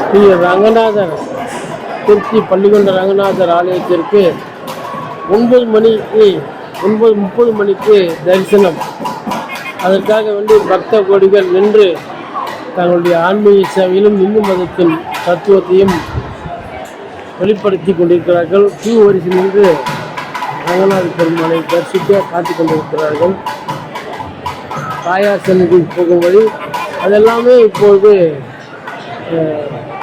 ஸ்ரீ ரங்கநாதர் திருச்சி பள்ளிகொண்ட ரங்கநாதர் ஆலயத்திற்கு ஒன்பது மணிக்கு ஒன்பது முப்பது மணிக்கு தரிசனம். அதற்காக வேண்டி பக்த கோடிகள் நின்று தங்களுடைய ஆன்மீக சேவையிலும் இந்து மதத்தின் தத்துவத்தையும் வெளிப்படுத்தி கொண்டிருக்கிறார்கள். தீ வரிசை நின்று ரங்கநாத பெருமானை தரிசிக்க காத்துக் கொண்டிருக்கிறார்கள். தாயார் சந்நிதி போகும் வழி அதெல்லாமே இப்பொழுது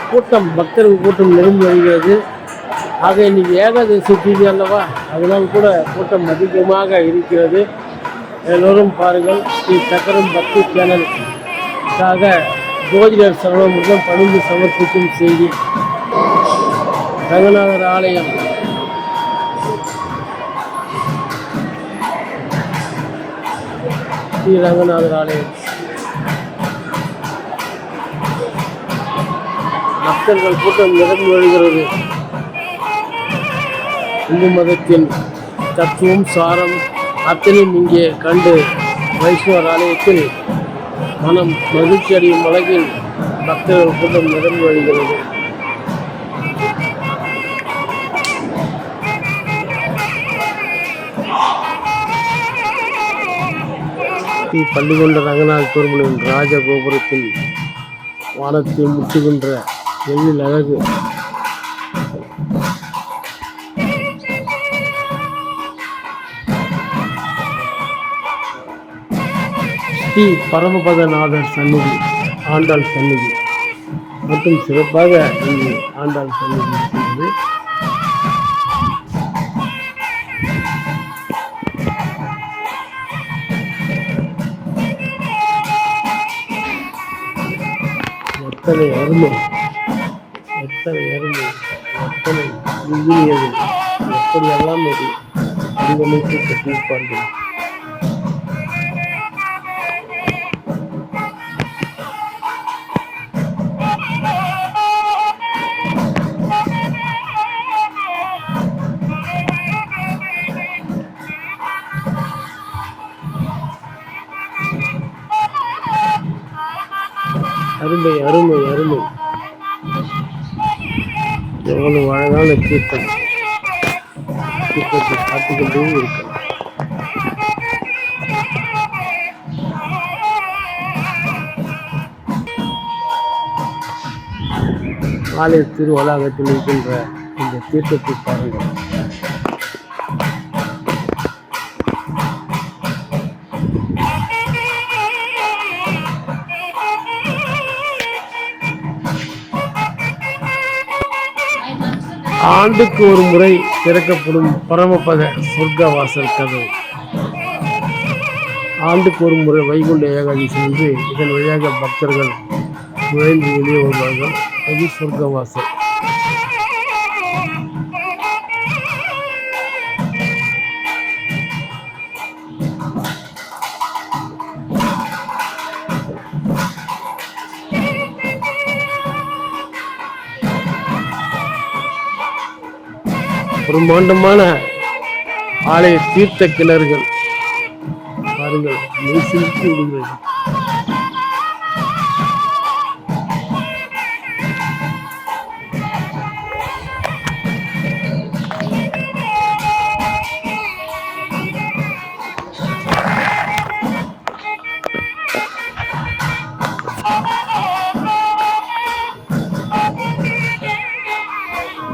கூட்டம் பக்தர்கள் கூட்டம் நெருங்கி வருகிறது. ஆக இன்னைக்கு ஏகாதசி தீதி அல்லவா? அதனால் கூட கூட்டம் அதிகமாக இருக்கிறது. எல்லோரும் பாருங்கள் ஸ்ரீ சக்கரம் பக்தி சேனலுக்காக ஜோதிடர் சரவணமுகம் பணிந்து சமர்ப்பிக்கும் செய்தி. ரங்கநாதர் ஆலயம். ஸ்ரீ ரங்கநாதர் ஆலயம். பக்தர்கள் கூட்டம் நிரம்பி வருகிறது? இந்து மதத்தின் தத்துவம் சாரம் அத்தனையும் இங்கே கண்டு வைஷ்ணவர் ஆலயத்தில் மனம் மகிழ்ச்சி அடையும் வழக்கில் பக்தர்கள் கூட்டம் நிரம்பி வருகிறது? ஸ்ரீ பள்ளிகொண்ட ரங்கநாத பெருமனின் ராஜகோபுரத்தில் வானத்தை முட்டுகின்ற வெயில் அழகு. ஸ்ரீ பரமபதநாதர் சந்நிதி ஆண்டாள் சந்நிதி. மற்றும் சிறப்பாக இங்கு ஆண்டாள் சந்நிதி இருக்கிறது எத்தனை அருமை. எத்தனை அருமை எத்தனை இனியது எப்படியெல்லாம் இது வடிவமைத்து கட்டியிருப்பார்கள் அருமை அருமை அருமை எவ்வளவு அழகான தீர்த்தம். தீர்த்தத்தை பார்த்துக்கிட்டே இருக்கலாம். ஆலய திருவளாகத்தில் இருக்கின்ற இந்த தீர்த்தத்தை பாருங்கள். ஆண்டுக்கு ஒரு முறை திறக்கப்படும் பரமபத சொர்க்க வாசல் கதவு. ஆண்டுக்கு ஒரு முறை வைகுண்ட ஏகாதசி என்று இதன் வழியாக பக்தர்கள் நுழைந்து வெளியே வருவார்கள். அது சொர்க்க பிரம்மாண்டமான ஆலய தீர்த்த கிணறுகள். பாருங்கள் மெய்சிலிர்த்து விடுங்கள்.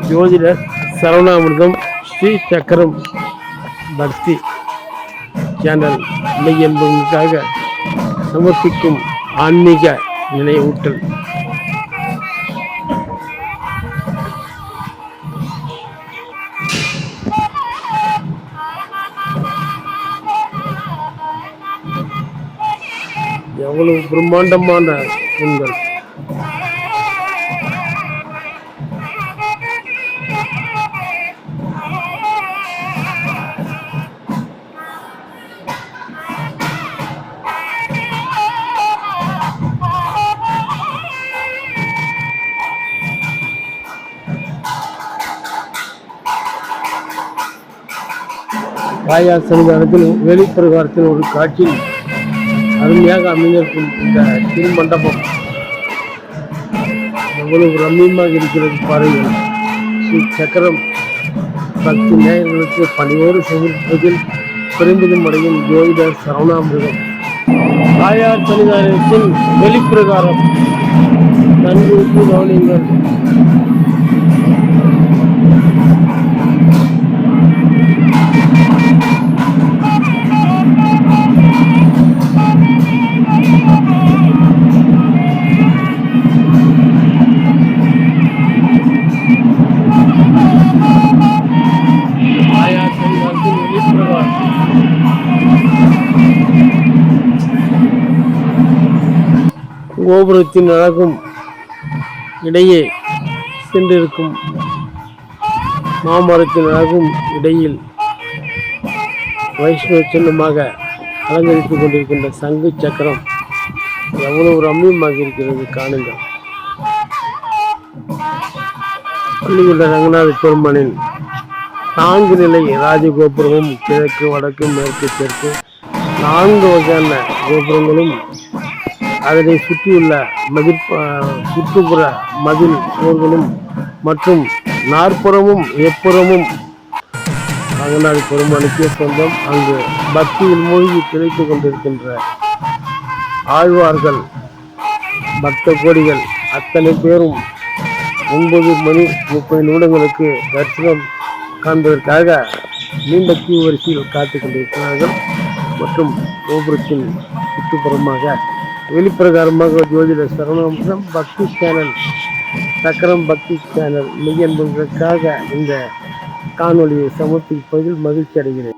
ஜோதிடர் சரவணாமிர்தம் ஸ்ரீ சக்கரம் பக்தி சேனல். இல்லை என்பதற்காக சமர்ப்பிக்கும் ஆன்மீக நினைவூட்டல். எவ்வளவு பிரம்மாண்டமான உங்கள் ராயா சன்னிதானத்தில் வெளிப்பிரகாரத்தில் ஒரு காட்சி அருமையாக அமைந்திருக்கும் இந்த திருமண்டபம். எவ்வளவு ரம்மியமாக இருக்கிறது பாருங்கள். ஸ்ரீ சக்கரம் பக்தி நேயர்களுக்கு பணியோடு சமர்ப்பதில் பெருமிதம் அடையும் ஜோதிடர் சரவணாமிருகம் தாயார் சன்னிதானத்தின் வெளிப்பிரகாரம் நன்கு கவனிங்கள் கோபுரத்தின் அழகும் இடையே சென்றிருக்கும் மாமரத்தின் அழகும் இடையில் வைஷ்ணவ சின்னமாக அலங்கரித்துக் கொண்டிருக்கின்ற சங்கு சக்கரம் எவ்வளவு ரம்மியமாக இருக்கிறது காணுங்கள். பள்ளியுள்ள ரங்கநாத பெருமானின் நான்கு நிலை ராஜகோபுரமும் கிழக்கு வடக்கு மேற்கு தெற்கு நான்கு வகையான கோபுரங்களும் அதனை சுற்றியுள்ள மதிர் சுற்றுப்புற மதில் சுவர்களும் மற்றும் நாற்புறமும் எப்புறமும் ரங்கநாத பெருமானுக்கே சொந்தம். அங்கு பக்தியில் மூழ்கி திளைத்து கொண்டிருக்கின்ற ஆழ்வார்கள் பக்த கோடிகள் அத்தனை பேரும் ஒன்பது மணி முப்பது நிமிடங்களுக்கு தரிசனம் காண்பதற்காக நீண்ட கியூ வரிசையில் காத்துக் கொண்டிருக்கிறார்கள். மற்றும் கோபுரத்தின் சுற்றுப்புறமாக வெளிப்பிரகாரமாக ஜோதிட சரணாம்சம் பக்தி சேனல் சக்கரம் பக்தி சேனல் மிக என்பதற்காக இந்த காணொலியை சமர்ப்பிப்பதில் மகிழ்ச்சி அடைகிறேன்.